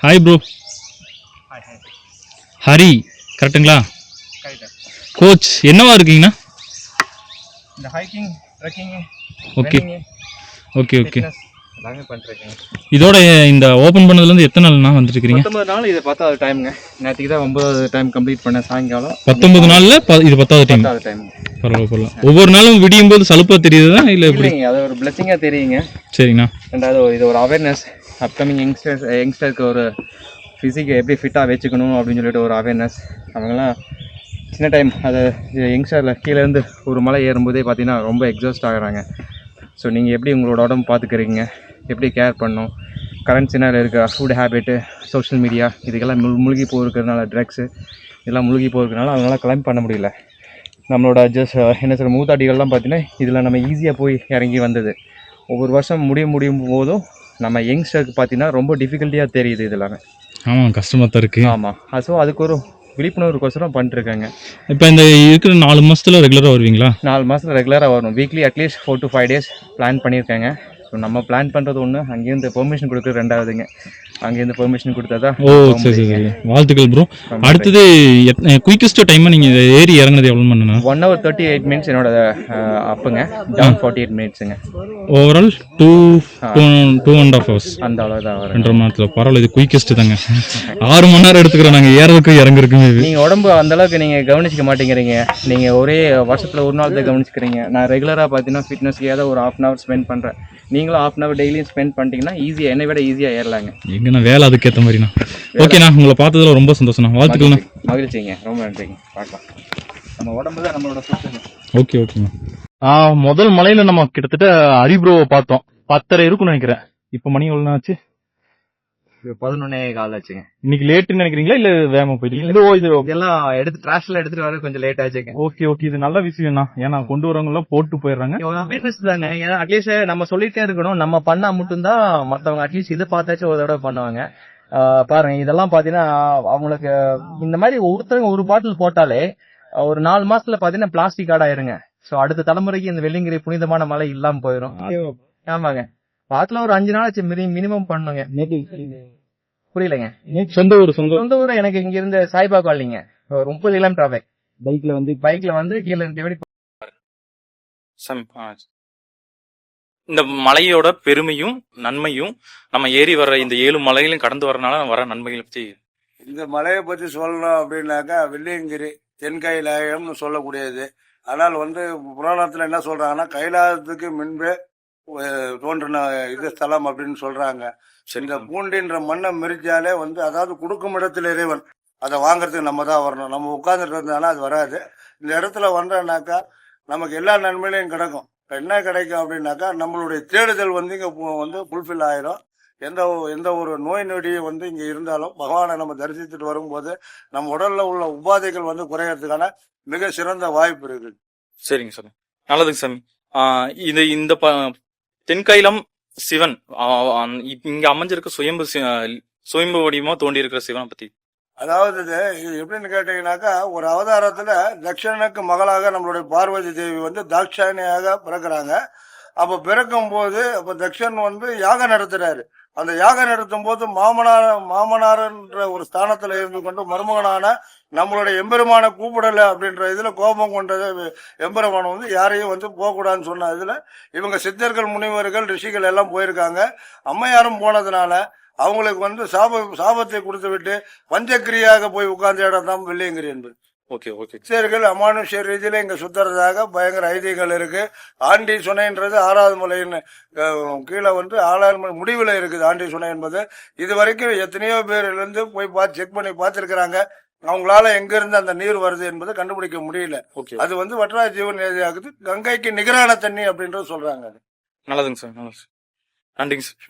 Hi bro Hari கரெக்ட்டுங்களா கரெக்டாக coach என்னவா இருக்கீங்கண்ணா? இந்த hiking trekking okay okay okay எல்லாமே இதோட இந்த ஓப்பன் பண்ணதுலேருந்து எத்தனை நாள்ண்ணா வந்துருக்கிறீங்க பத்தொன்பது நாள் இது பத்தாவது டைமுங்க நேற்றுக்கு தான் ஒன்பதாவது டைம் கம்ப்ளீட் பண்ணேன் சாயங்காலம். பத்தொன்பது நாளில் இது பத்தாவது டைம் டைம் பரவாயில்ல பரவாயில்ல. ஒவ்வொரு நாளும் விடியும் போது சலுப்பா தெரியுதா இல்லை எப்படி? அது ஒரு பிளெஸிங்காக தெரியுங்க. சரிங்கண்ணா. ரெண்டாவது இது ஒரு அவேர்னஸ் அப்கமிங் யங்ஸ்டர்ஸ் யங்ஸ்டருக்கு ஒரு ஃபிசிக்கை எப்படி ஃபிட்டாக வச்சுக்கணும் அப்படின்னு சொல்லிட்டு ஒரு அவேர்னஸ் அவங்களாம் சின்ன டைம் அதை யங்ஸ்டரில் கீழேருந்து ஒரு மலை ஏறும்போதே பார்த்தீங்கன்னா ரொம்ப எக்ஸாஸ்ட் ஆகுறாங்க. ஸோ நீங்கள் எப்படி உங்களோட உடம்பு பார்த்துக்கிறீங்க? எப்படி கேர் பண்ணணும்? கரண்ட் சின்ன இருக்க ஃபுட் ஹேபிட்டு சோஷியல் மீடியா இதுக்கெல்லாம் முழு முழுகி போயிருக்கிறதுனால ட்ரக்ஸு இதெல்லாம் முழுகி போயிருக்கனால அவங்களால கிளைம் பண்ண முடியல. நம்மளோட ஜஸ்ட் eh, என்ன சொல்கிற மூத்தாட்டிகள்லாம் பார்த்தீங்கன்னா இதில் நம்ம ஈஸியாக போய் இறங்கி வந்தது. ஒவ்வொரு வருஷம் முடிய முடியும் போதும் நம்ம யங்ஸ்டருக்கு பார்த்தீங்கன்னா ரொம்ப டிஃபிகல்ட்டியாக தெரியுது இது எல்லாமே ஆமாம் கஷ்டமாக தான் இருக்குது ஆமாம் ஸோ அதுக்கு ஒரு விழிப்புணர்வுக்கோசரம் பண்ணிட்டுருக்காங்க இப்போ இந்த இருக்கிற நாலு மாதத்தில் ரெகுலராக வருவீங்களா? நாலு மாதம் ரெகுலராக வரும். Weekly atleast four to five days plan பண்ணியிருக்காங்க ஸோ நம்ம பிளான் பண்ணுறது ஒன்று அங்கேருந்து பெர்மிஷன் கொடுக்குறது ரெண்டாவதுங்க. அங்கேருந்து பெர்மிஷன் கொடுத்தா தான் ஓ சரி சரி சரி. வாழ்த்துக்கள் ப்ரோ அடுத்தது குயிக்கஸ்ட் டைமாக நீங்கள் ஏறி இறங்குனது எவ்வளோ பண்ணுண்ணா one hour thirty eight minutes என்னோட அப்புங்க. Down forty eight மினிட்ஸுங்க overall two two and half hours அந்த அவ்வளோதான் வரும். ரெண்டரை மணி நேரத்தில் பரவாயில்ல இது குயிக்கஸ்ட் தாங்க. ஆறு மணி நேரம் எடுத்துக்கிறோம் நாங்கள் ஏறதுக்கு இறங்குறதுக்குமே இது நீங்க உடம்பு அந்த அளவுக்கு நீங்க கவனிச்சிக்க மாட்டேங்கிறீங்க. நீங்க ஒரே வருஷத்துல ஒரு நாள் தான் கவனிச்சுக்கிறீங்க. நான் ரெகுலரா பார்த்தீங்கன்னா ஃபிட்னஸ்க்கு ஏதோ ஒரு ஹாஃப் அன் ஹவர் ஸ்பெண்ட் பண்றேன். நீங்களும் ஹாஃப் அன் ஹவர் டெய்லியும் ஸ்பெண்ட் பண்ணிட்டீங்கன்னா ஈஸியா என்னை விட ஈஸியா ஏறலாங்க. எங்கண்ணா வேலை அதுக்கேற்ற மாதிரிண்ணா. ஓகேண்ணா உங்களை பார்த்ததுல ரொம்ப சந்தோஷம்ண்ணா. வாழ்த்துக்கள்ண்ணா. மகிழ்ச்சிங்க. ரொம்ப நன்றிங்க. பார்க்கலாம். நம்ம உடம்பு தான் நம்மளோட ஓகே ஓகேண்ணா. ஆ, முதல் மலையில நம்ம கிட்டத்தட்ட ஹரிப்ரோவை பார்த்தோம். பத்தரை இருக்கும்னு நினைக்கிறேன். இப்ப மணி எவ்வளவு ஆச்சு? பதினொன்னே கால் ஆச்சுங்க. இன்னைக்கு லேட்டுன்னு நினைக்கிறீங்களா? இல்ல வேகமா போயிட்டீங்களா இது இதெல்லாம் எடுத்து ட்ராஷ்ல எடுத்துட்டு வர கொஞ்சம் லேட் ஆச்சுங்க. Okay okay. இது நல்ல விஷயம் தான் ஏன்னா கொண்டு வரவங்க எல்லாம் போட்டு போயிடுறாங்க. அவேர்னஸ் தாங்க. ஏன்னா அட்லீஸ்ட் நம்ம சொல்லிட்டே இருக்கணும். நம்ம பண்ணா மட்டும்தான் மத்தவங்க அட்லீஸ்ட் இதை பார்த்தாச்சும் ஒரு தடவை பண்ணுவாங்க. பாருங்க இதெல்லாம் பாத்தீங்கன்னா அவங்களுக்கு இந்த மாதிரி ஒருத்தருங்க ஒரு பாட்டில் போட்டாலே ஒரு நாலு மாசத்துல பாத்தீங்கன்னா பிளாஸ்டிக் கார்டு ஆயிருங்க. சோ அடுத்த தலைமுறைக்கு இந்த வெள்ளிங்கிரி புனிதமான மலை இல்லாம போயிடும் ஆமாங்க. வாரத்துல ஒரு அஞ்சு நாள் ஆச்சு மினிமம் பண்ணுங்க. புரியலங்க. சொந்த ஊர் சொந்த ஊர். எனக்கு இங்க இருந்து சாய்பா காலனிங்க. ஒரு முப்பது கிலோமீட்டர் ஆகும் பைக்ல வந்து பைக்ல வந்து கீழே ஆ. இந்த மலையோட பெருமையும் நன்மையும் நம்ம ஏறி வர்ற இந்த ஏழு மலைகளையும் கடந்து வரனால வர நன்மைகளை பத்தி இந்த மலையை பற்றி சொல்லணும் அப்படின்னாக்கா வெள்ளியங்கிரி தென்கைலாயம்னு சொல்லக்கூடியது. ஆனால் வந்து புராணத்தில் என்ன சொல்றாங்கன்னா கைலாயத்துக்கு முன்பே தோன்றின இது ஸ்தலம் அப்படின்னு சொல்றாங்க. இந்த பூண்டின்ற மண்ணை மிரிச்சாலே வந்து அதாவது கொடுக்கும் இடத்துல இறைவன் அதை வாங்குறதுக்கு நம்ம தான் வரணும். நம்ம உட்கார்ந்துட்டு இருந்தாலும் அது வராது. இந்த இடத்துல வந்தோம்னாக்கா நமக்கு எல்லா நன்மையிலையும் கிடைக்கும். என்ன கிடைக்கும் அப்படின்னாக்கா நம்மளுடைய தேடுதல் வந்து இங்கே வந்து ஃபுல்ஃபில் ஆயிரும். எந்த எந்த ஒரு நோய் நொடியும் வந்து இங்க இருந்தாலும் பகவானை நம்ம தரிசித்துட்டு வரும்போது நம்ம உடல்ல உள்ள உபாதைகள் வந்து குறையறதுக்கான மிக சிறந்த வாய்ப்பு இருக்கு சரிங்க சார் நல்லதுங்க சாமி. இது இந்த தென்கைலம் சிவன் இங்க அமைஞ்சிருக்க சுயம்பு சுயம்பு வடிவமா தோண்டி இருக்கிற சிவனை பத்தி. அதாவது இது இது எப்படின்னு கேட்டீங்கன்னாக்கா ஒரு அவதாரத்துல தக்ஷனுக்கு மகளாக நம்மளுடைய பார்வதி தேவி வந்து தாட்சாயணியாக பிறக்கிறாங்க. அப்ப பிறக்கும் போது அப்ப தக்ஷன் வந்து யாகம் நடத்துறாரு. அந்த யாகம் நடத்தும் போது மாமனார் என்ற ஒரு ஸ்தானத்துல இருந்து கொண்டு மருமகனான நம்மளுடைய எம்பெருமான கூப்பிடல அப்படின்ற இதுல கோபம் கொண்டது எம்பெருமானம் வந்து யாரையும் வந்து போகக்கூடாதுன்னு சொன்ன இதுல இவங்க சித்தர்கள் முனிவர்கள் ரிஷிகள் எல்லாம் போயிருக்காங்க. அம்மையாரும் போனதுனால அவங்களுக்கு வந்து சாப சாபத்தை கொடுத்து விட்டு பஞ்சக்கிரியாக போய் உட்கார்ந்த இடம் தான் வெள்ளியங்கிரி என்பது. Okay okay. சித்தர்கள் அமானுஷ்ய ரீதியில இங்க சுத்துறதாக பயங்கர ஐதீகங்கள் இருக்கு. ஆண்டி சுனைன்றது ஆறாவது அஹ், கீழே வந்து ஆறாவது மலை முடிவுல இருக்குது ஆண்டி சுனை என்பது. இது வரைக்கும் எத்தனையோ பேர் இருந்து போய் பார்த்து செக் பண்ணி பார்த்திருக்கிறாங்க. அவங்களால எங்க இருந்து அந்த நீர் வருது என்பதை கண்டுபிடிக்க முடியல. ஓகே. அது வந்து வட்டராஜ ஜீவன் ஆகுது கங்கைக்கு நிகரான தண்ணி அப்படின்றது சொல்றாங்க. நல்லதுங்க சார் நல்லது சார். நன்றிங்க சார்.